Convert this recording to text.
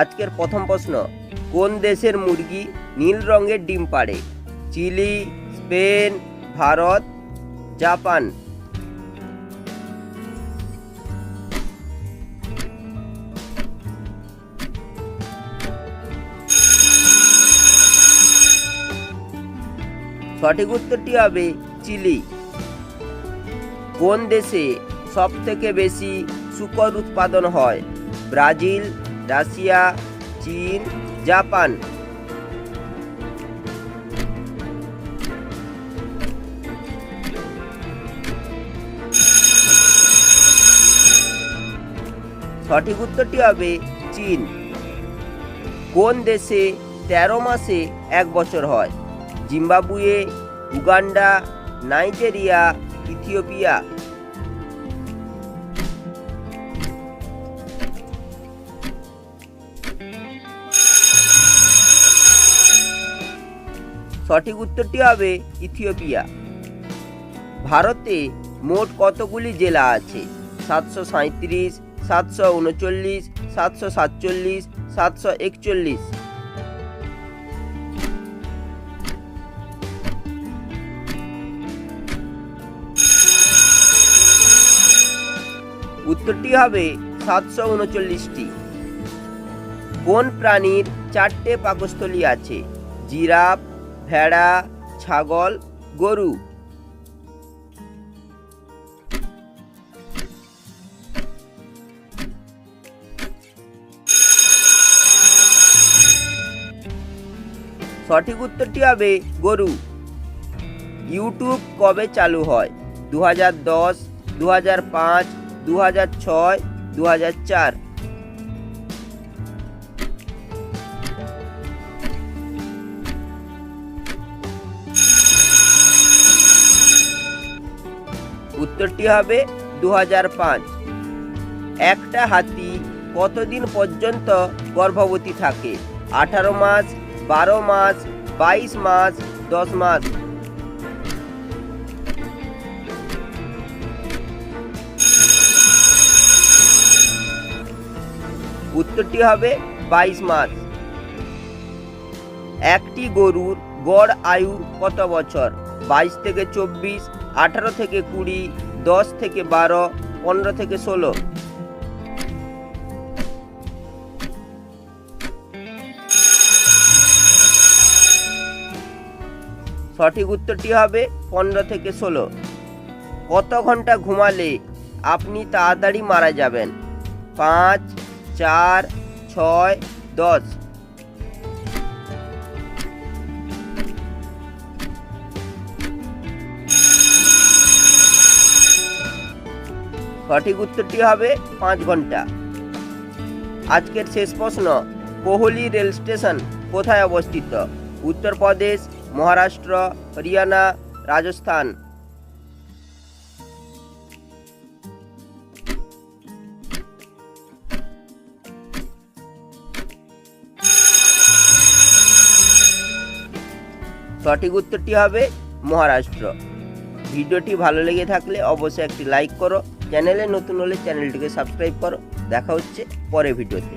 আজকের প্রথম প্রশ্ন, কোন দেশের মুরগি নীল রঙের ডিম পাড়ে? Chile, Spain, Bharat, Japan. সঠিক উত্তরটি হবে চিলি। কোন দেশে সব থেকে বেশি শুকর উৎপাদন হয়? ব্রাজিল রাশিয়া, চীন, জাপান। সঠিক উত্তরটি হবে চীন। কোন দেশে তেরো মাসে এক বছর হয়? Zimbabwe, Uganda, Nigeria, Ethiopia. সঠিক উত্তরটি হবে ইথিওপিয়া। ভারতে মোট কতগুলি জেলা আছে? সাতশো সাঁত্রিশ সাতশো উনচল্লিশ, সাতশো সাতচল্লিশ, সাতশো একচল্লিশ। উত্তরটি হবে সাতশো উনচল্লিশটি। কোন প্রাণীর চারটে পাকস্থলী আছে? জিরাফ ভেড়া, ছাগল, গরু। সঠিক উত্তরটি হবে গরু। ইউটিউব কবে চালু হয়? দু হাজার দশ দু হাজার পাঁচ দু হাজার ছয় দু হাজার চার। উত্তরটি হবে দু একটা হাতি কতদিন পর্যন্ত গর্ভবতী থাকে? আঠারো মাস, বারো মাস, বাইশ মাস, দশ মাস। উত্তরটি হবে বাইশ মাস। একটি গরুর গড় আয়ু কত বছর? বাইশ থেকে চব্বিশ, আঠারো থেকে কুড়ি, দশ থেকে বারো, পনেরো থেকে ষোলো। সঠিক উত্তরটি হবে পনেরো থেকে ষোলো। কত ঘণ্টা ঘুমালে আপনি তাড়াতাড়ি মারা যাবেন? পাঁচ, চার, ছয়, দশ। সঠিক উত্তরটি হবে পাঁচ ঘণ্টা। আজকের শেষ প্রশ্ন, কোহলি রেল স্টেশন কোথায় অবস্থিত? উত্তরপ্রদেশ, মহারাষ্ট্র, হরিয়ানা, রাজস্থান। সঠিক উত্তরটি হবে মহারাষ্ট্র। ভিডিওটি ভালো লেগে থাকলে অবশ্যই একটি লাইক করো চ্যানেলে নতুন হলে চ্যানেলটিকে সাবস্ক্রাইব করো। দেখা হচ্ছে পরে ভিডিওতে।